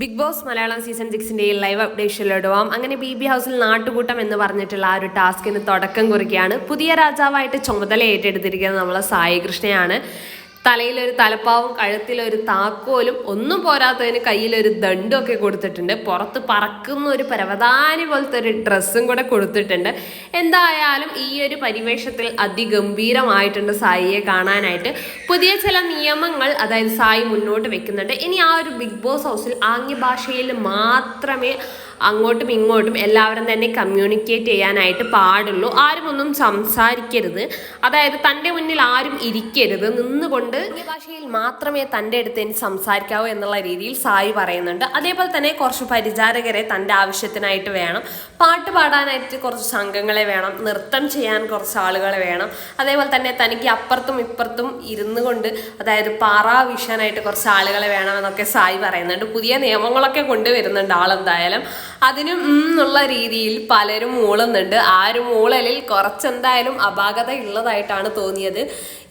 Big Boss Malayalam season സിക്സിന്റെ live അപ്ഡേഷനിലിടുവാം അങ്ങനെ ബി ബി ഹൗസിൽ നാട്ടുകൂട്ടം എന്ന് പറഞ്ഞിട്ടുള്ള ആ ഒരു ടാസ്കിന് തുടക്കം കുറിക്കുകയാണ്. പുതിയ രാജാവായിട്ട് ചുമതല ഏറ്റെടുത്തിരിക്കുന്നത് നമ്മളെ സായി കൃഷ്ണയാണ്. തലയിലൊരു തലപ്പാവും കഴുത്തിലൊരു താക്കോലും ഒന്നും പോരാത്തതിന് കയ്യിലൊരു ദണ്ടും ഒക്കെ കൊടുത്തിട്ടുണ്ട്. പുറത്ത് പറക്കുന്ന ഒരു പരവതാനി പോലത്തെ ഒരു ഡ്രസ്സും കൂടെ കൊടുത്തിട്ടുണ്ട്. എന്തായാലും ഈ ഒരു പരിവേഷത്തിൽ അതിഗംഭീരമായിട്ടുണ്ട് സായിയെ കാണാനായിട്ട്. പുതിയ ചില നിയമങ്ങൾ അതായത് സായി മുന്നോട്ട് വെക്കുന്നുണ്ട്. ഇനി ആ ഒരു ബിഗ് ബോസ് ഹൗസിൽ ആംഗ്യ ഭാഷയിൽ മാത്രമേ അങ്ങോട്ടും ഇങ്ങോട്ടും എല്ലാവരും തന്നെ കമ്മ്യൂണിക്കേറ്റ് ചെയ്യാനായിട്ട് പാടുള്ളൂ. ആരും ഒന്നും സംസാരിക്കരുത്. അതായത് തന്റെ മുന്നിൽ ആരും ഇരിക്കരുത്. നിന്നുകൊണ്ട് ഭാഷയിൽ മാത്രമേ തന്റെ അടുത്ത് എനിക്ക് സംസാരിക്കാവൂ എന്നുള്ള രീതിയിൽ സായി പറയുന്നുണ്ട്. അതേപോലെ തന്നെ കുറച്ച് പരിചാരകരെ തന്റെ ആവശ്യത്തിനായിട്ട് വേണം. പാട്ട് പാടാനായിട്ട് കുറച്ച് സംഘങ്ങളെ വേണം. നൃത്തം ചെയ്യാൻ കുറച്ച് ആളുകളെ വേണം. അതേപോലെ തന്നെ തനിക്ക് അപ്പുറത്തും ഇപ്പുറത്തും ഇരുന്നു കൊണ്ട് അതായത് പാറ വീശാനായിട്ട് കുറച്ച് ആളുകളെ വേണമെന്നൊക്കെ സായി പറയുന്നുണ്ട്. പുതിയ നിയമങ്ങളൊക്കെ കൊണ്ടുവരുന്നുണ്ട് ആളെന്തായാലും. അതിനും എന്നുള്ള രീതിയിൽ പലരും മൂളുന്നുണ്ട്. ആ ഒരു മൂളലിൽ കുറച്ചെന്തായാലും അപാകത ഉള്ളതായിട്ടാണ് തോന്നിയത്.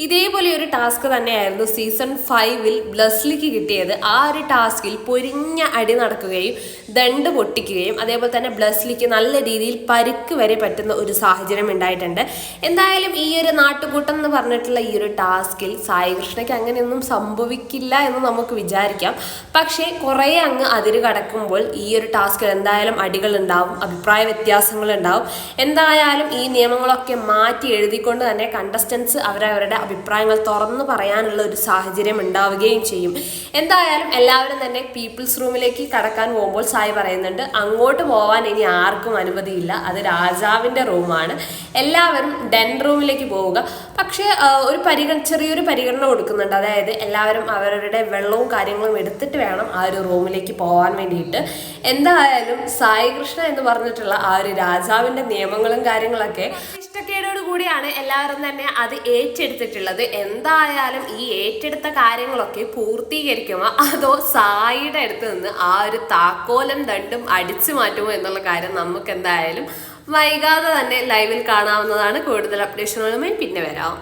ഇതേപോലെ ഒരു ടാസ്ക് തന്നെയായിരുന്നു സീസൺ ഫൈവിൽ ബ്ലസ്ലിക്ക് കിട്ടിയത്. ആ ഒരു ടാസ്കിൽ പൊരിഞ്ഞ അടി നടക്കുകയും ദണ്ട് പൊട്ടിക്കുകയും അതേപോലെ തന്നെ ബ്ലസ്ലിക്ക് നല്ല രീതിയിൽ പരുക്ക് വരെ പറ്റുന്ന ഒരു സാഹചര്യം ഉണ്ടായിട്ടുണ്ട്. എന്തായാലും ഈ ഒരു നാട്ടുകൂട്ടം എന്ന് പറഞ്ഞിട്ടുള്ള ഈ ഒരു ടാസ്കിൽ സായി കൃഷ്ണയ്ക്ക് അങ്ങനെയൊന്നും സംഭവിക്കില്ല എന്ന് നമുക്ക് വിചാരിക്കാം. പക്ഷേ കുറേ അങ്ങ് അതിര് കടക്കുമ്പോൾ ഈ ഒരു ടാസ്കിൽ എന്തായാലും അടികൾ ഉണ്ടാവും അഭിപ്രായ വ്യത്യാസങ്ങൾ ഉണ്ടാവും എന്തായാലും ഈ നിയമങ്ങളൊക്കെ മാറ്റി എഴുതിക്കൊണ്ട് തന്നെ കണ്ടസ്റ്റൻസ് അവരവരുടെ അഭിപ്രായങ്ങൾ തുറന്നു പറയാനുള്ള ഒരു സാഹചര്യം ഉണ്ടാവുകയും ചെയ്യും. എന്തായാലും എല്ലാവരും തന്നെ പീപ്പിൾസ് റൂമിലേക്ക് കടക്കാൻ പോകുമ്പോൾ സായി പറയുന്നുണ്ട് അങ്ങോട്ട് പോവാൻ ഇനി ആർക്കും അനുമതിയില്ല. അത് രാജാവിന്റെ റൂമാണ്. എല്ലാവരും ഡെൻ റൂമിലേക്ക് പോവുക. പക്ഷേ ഒരു പരിഗണ ചെറിയൊരു പരിഗണന കൊടുക്കുന്നുണ്ട്. അതായത് എല്ലാവരും അവരുടെ വെള്ളവും കാര്യങ്ങളും എടുത്തിട്ട് വേണം ആ ഒരു റൂമിലേക്ക് പോകാൻ വേണ്ടിയിട്ട്. എന്തായാലും സായി കൃഷ്ണ എന്ന് പറഞ്ഞിട്ടുള്ള ആ ഒരു രാജാവിന്റെ നിയമങ്ങളും കാര്യങ്ങളൊക്കെ ഇഷ്ടക്കേടോട് കൂടിയാണ് എല്ലാവരും തന്നെ അത് ഏറ്റെടുത്തിട്ടുള്ളത്. എന്തായാലും ഈ ഏറ്റെടുത്ത കാര്യങ്ങളൊക്കെ പൂർത്തീകരിക്കുമോ? അതോ സായിയുടെ അടുത്ത് നിന്ന് ആ ഒരു താക്കോലം ദണ്ടും അടിച്ചു മാറ്റുമോ എന്നുള്ള കാര്യം നമുക്ക് എന്തായാലും വൈകാതെ തന്നെ ലൈവിൽ കാണാവുന്നതാണ്. കൂടുതൽ അപ്ഡേഷനുകളുമായി പിന്നെ വരാം.